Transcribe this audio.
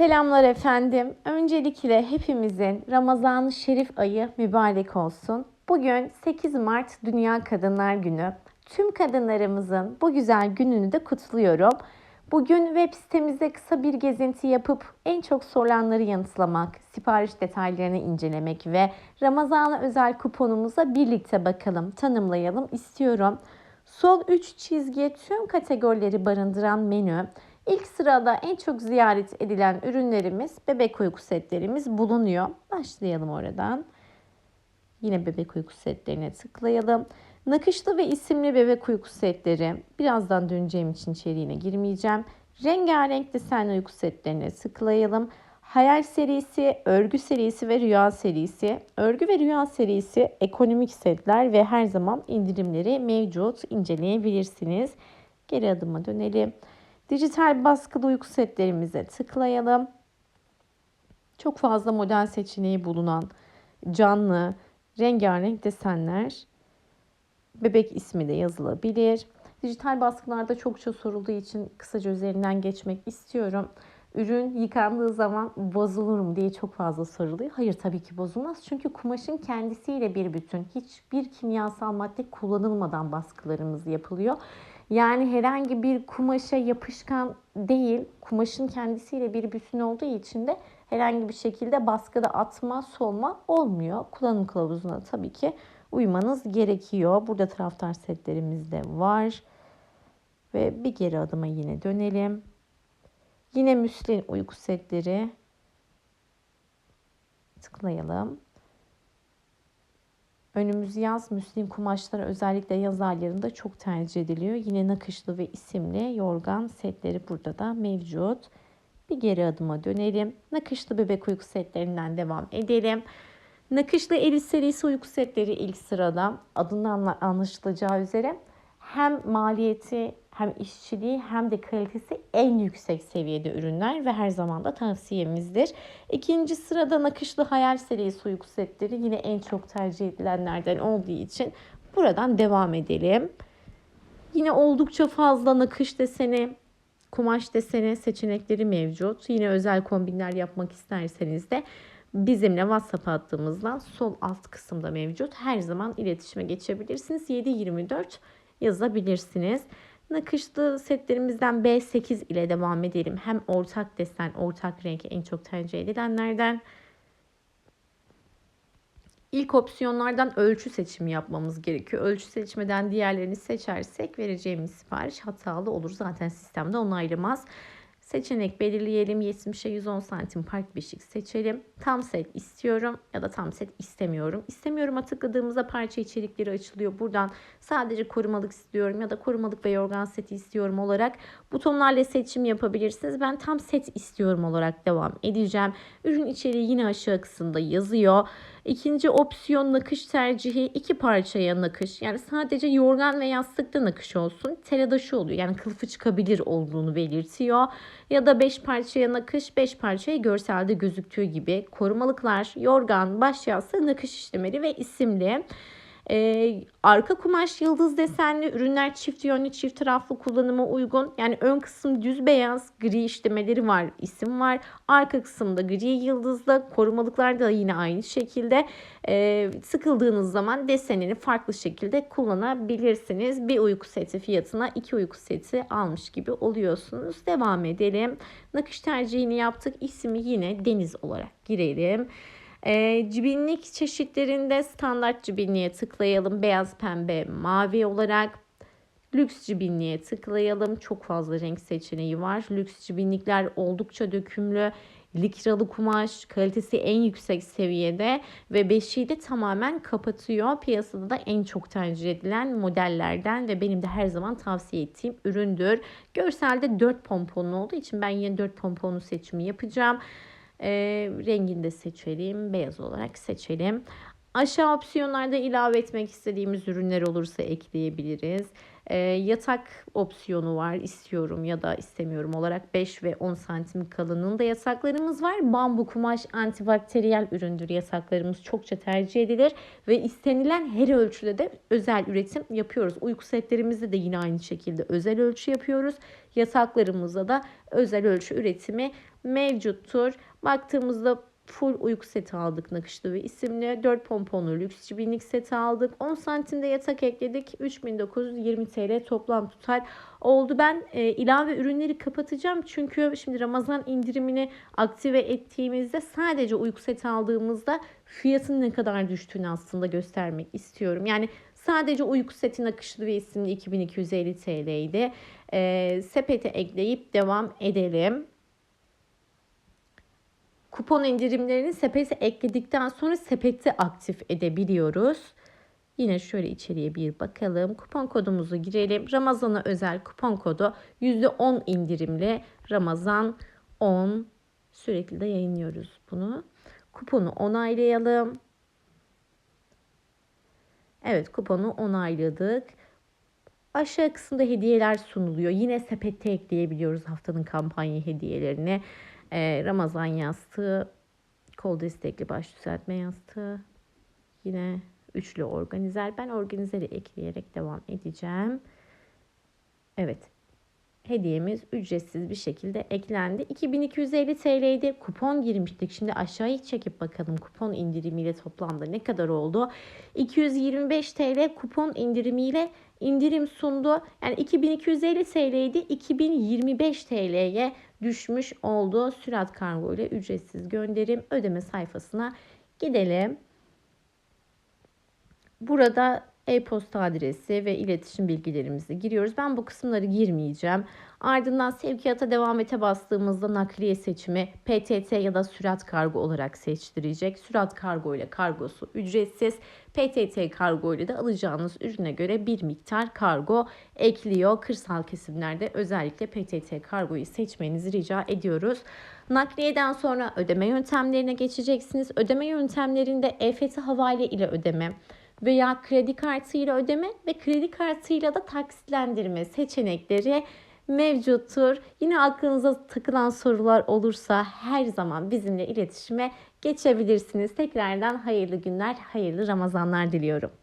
Selamlar efendim. Öncelikle hepimizin Ramazan-ı Şerif ayı mübarek olsun. Bugün 8 Mart Dünya Kadınlar Günü. Tüm kadınlarımızın bu güzel gününü de kutluyorum. Bugün web sitemizde kısa bir gezinti yapıp en çok sorulanları yanıtlamak, sipariş detaylarını incelemek ve Ramazan'a özel kuponumuza birlikte bakalım, tanımlayalım istiyorum. Sol 3 çizgi tüm kategorileri barındıran menü. İlk sırada en çok ziyaret edilen ürünlerimiz bebek uyku setlerimiz bulunuyor. Başlayalım oradan. Yine bebek uyku setlerine tıklayalım. Nakışlı ve isimli bebek uyku setleri. Birazdan döneceğim için içeriğine girmeyeceğim. Rengarenk desenli uyku setlerine tıklayalım. Hayal serisi, örgü serisi ve rüya serisi. Örgü ve rüya serisi ekonomik setler ve her zaman indirimleri mevcut. inceleyebilirsiniz. Geri adıma dönelim. Dijital baskılı uyku setlerimize tıklayalım. Çok fazla model seçeneği bulunan canlı, rengarenk desenler. Bebek ismi de yazılabilir. Dijital baskılarda çokça sorulduğu için kısaca üzerinden geçmek istiyorum. Ürün yıkandığı zaman bozulur mu diye çok fazla soruluyor. Hayır tabii ki bozulmaz. Çünkü kumaşın kendisiyle bir bütün. Hiçbir kimyasal madde kullanılmadan baskılarımız yapılıyor. Yani herhangi bir kumaşa yapışkan değil, kumaşın kendisiyle bir bütün olduğu için de herhangi bir şekilde baskıda atma, solma olmuyor. Kullanım kılavuzuna tabii ki uymanız gerekiyor. Burada taraftar setlerimiz de var. Ve bir geri adıma yine dönelim. Yine müslin uyku setleri. Tıklayalım. Önümüz yaz müslim kumaşları özellikle yaz aylarında çok tercih ediliyor. Yine nakışlı ve isimli yorgan setleri burada da mevcut. Bir geri adıma dönelim. Nakışlı bebek uyku setlerinden devam edelim. Nakışlı Elis serisi uyku setleri ilk sırada adından anlaşılacağı üzere hem maliyeti hem işçiliği hem de kalitesi en yüksek seviyede ürünler ve her zaman da tavsiyemizdir. İkinci sırada nakışlı hayal serisi uyku setleri yine en çok tercih edilenlerden olduğu için buradan devam edelim. Yine oldukça fazla nakış deseni, kumaş deseni seçenekleri mevcut. Yine özel kombinler yapmak isterseniz de bizimle WhatsApp hattımızdan sol alt kısımda mevcut. Her zaman iletişime geçebilirsiniz. 724 yazabilirsiniz. Nakışlı setlerimizden B8 ile devam edelim. Hem ortak desen, ortak renk en çok tercih edilenlerden. İlk opsiyonlardan ölçü seçimi yapmamız gerekiyor. Ölçü seçmeden diğerlerini seçersek vereceğimiz sipariş hatalı olur. Zaten sistemde onaylamaz. Seçenek belirleyelim. 70'e 110 santim park beşik seçelim. Tam set istiyorum ya da tam set istemiyorum. İstemiyorum'a tıkladığımızda parça içerikleri açılıyor. Buradan sadece korumalık istiyorum ya da korumalık ve yorgan seti istiyorum olarak butonlarla seçim yapabilirsiniz. Ben tam set istiyorum olarak devam edeceğim. Ürün içeriği yine aşağı kısımda yazıyor. İkinci opsiyon nakış tercihi iki parçaya nakış. Yani sadece yorgan ve yastıkta nakış olsun. Teladaşı oluyor. Yani kılıfı çıkabilir olduğunu belirtiyor. Ya da beş parçaya nakış, beş parçaya görselde gözüktüğü gibi. Korumalıklar, yorgan, baş yastığı nakış işlemeli ve isimli. Ee, arka kumaş yıldız desenli ürünler çift yönlü çift taraflı kullanıma uygun. Yani ön kısım düz beyaz gri işlemeleri var isim var. Arka kısımda gri yıldızlı korumalıklar da yine aynı şekilde e, sıkıldığınız zaman desenini farklı şekilde kullanabilirsiniz. Bir uyku seti fiyatına iki uyku seti almış gibi oluyorsunuz. Devam edelim. Nakış tercihini yaptık. İsmi yine deniz olarak girelim. E, cibinlik çeşitlerinde standart cibinliğe tıklayalım. Beyaz, pembe, mavi olarak. Lüks cibinliğe tıklayalım. Çok fazla renk seçeneği var. Lüks cibinlikler oldukça dökümlü. Likralı kumaş kalitesi en yüksek seviyede ve beşiği de tamamen kapatıyor. Piyasada da en çok tercih edilen modellerden ve benim de her zaman tavsiye ettiğim üründür. Görselde 4 pomponlu olduğu için ben yine 4 pomponlu seçimi yapacağım. E, rengini de seçelim. Beyaz olarak seçelim. Aşağı opsiyonlarda ilave etmek istediğimiz ürünler olursa ekleyebiliriz. Ee, yatak opsiyonu var istiyorum ya da istemiyorum olarak 5 ve 10 santim kalınlığında yataklarımız var. Bambu kumaş antibakteriyel üründür yataklarımız çokça tercih edilir ve istenilen her ölçüde de özel üretim yapıyoruz. Uyku setlerimizde de yine aynı şekilde özel ölçü yapıyoruz. Yataklarımızda da özel ölçü üretimi mevcuttur. Baktığımızda full uyku seti aldık nakışlı ve isimli. 4 pomponlu lüks çibinlik seti aldık. 10 santimde yatak ekledik. 3920 TL toplam tutar oldu. Ben e, ilave ürünleri kapatacağım. Çünkü şimdi Ramazan indirimini aktive ettiğimizde sadece uyku seti aldığımızda fiyatın ne kadar düştüğünü aslında göstermek istiyorum. Yani sadece uyku seti nakışlı ve isimli 2250 TL'ydi. E, sepete ekleyip devam edelim kupon indirimlerini sepete ekledikten sonra sepeti aktif edebiliyoruz. Yine şöyle içeriye bir bakalım. Kupon kodumuzu girelim. Ramazan'a özel kupon kodu %10 indirimli Ramazan 10 sürekli de yayınlıyoruz bunu. Kuponu onaylayalım. Evet kuponu onayladık. Aşağı kısımda hediyeler sunuluyor. Yine sepette ekleyebiliyoruz haftanın kampanya hediyelerini. Ee, Ramazan yastığı, kol destekli baş düzeltme yastığı. Yine üçlü organizer. Ben organizeri ekleyerek devam edeceğim. Evet. Hediyemiz ücretsiz bir şekilde eklendi. 2250 TL'ydi. Kupon girmiştik. Şimdi aşağıya çekip bakalım kupon indirimiyle toplamda ne kadar oldu? 225 TL kupon indirimiyle indirim sundu. Yani 2250 TL'ydi. 2025 TL'ye düşmüş oldu. Sürat kargo ile ücretsiz gönderim ödeme sayfasına gidelim. Burada e-posta adresi ve iletişim bilgilerimizi giriyoruz. Ben bu kısımları girmeyeceğim. Ardından sevkiyata devam ete bastığımızda nakliye seçimi PTT ya da sürat kargo olarak seçtirecek. Sürat kargo ile kargosu ücretsiz. PTT kargo ile de alacağınız ürüne göre bir miktar kargo ekliyor. Kırsal kesimlerde özellikle PTT kargoyu seçmenizi rica ediyoruz. Nakliyeden sonra ödeme yöntemlerine geçeceksiniz. Ödeme yöntemlerinde EFT havale ile ödeme, veya kredi kartıyla ödeme ve kredi kartıyla da taksitlendirme seçenekleri mevcuttur. Yine aklınıza takılan sorular olursa her zaman bizimle iletişime geçebilirsiniz. Tekrardan hayırlı günler, hayırlı Ramazanlar diliyorum.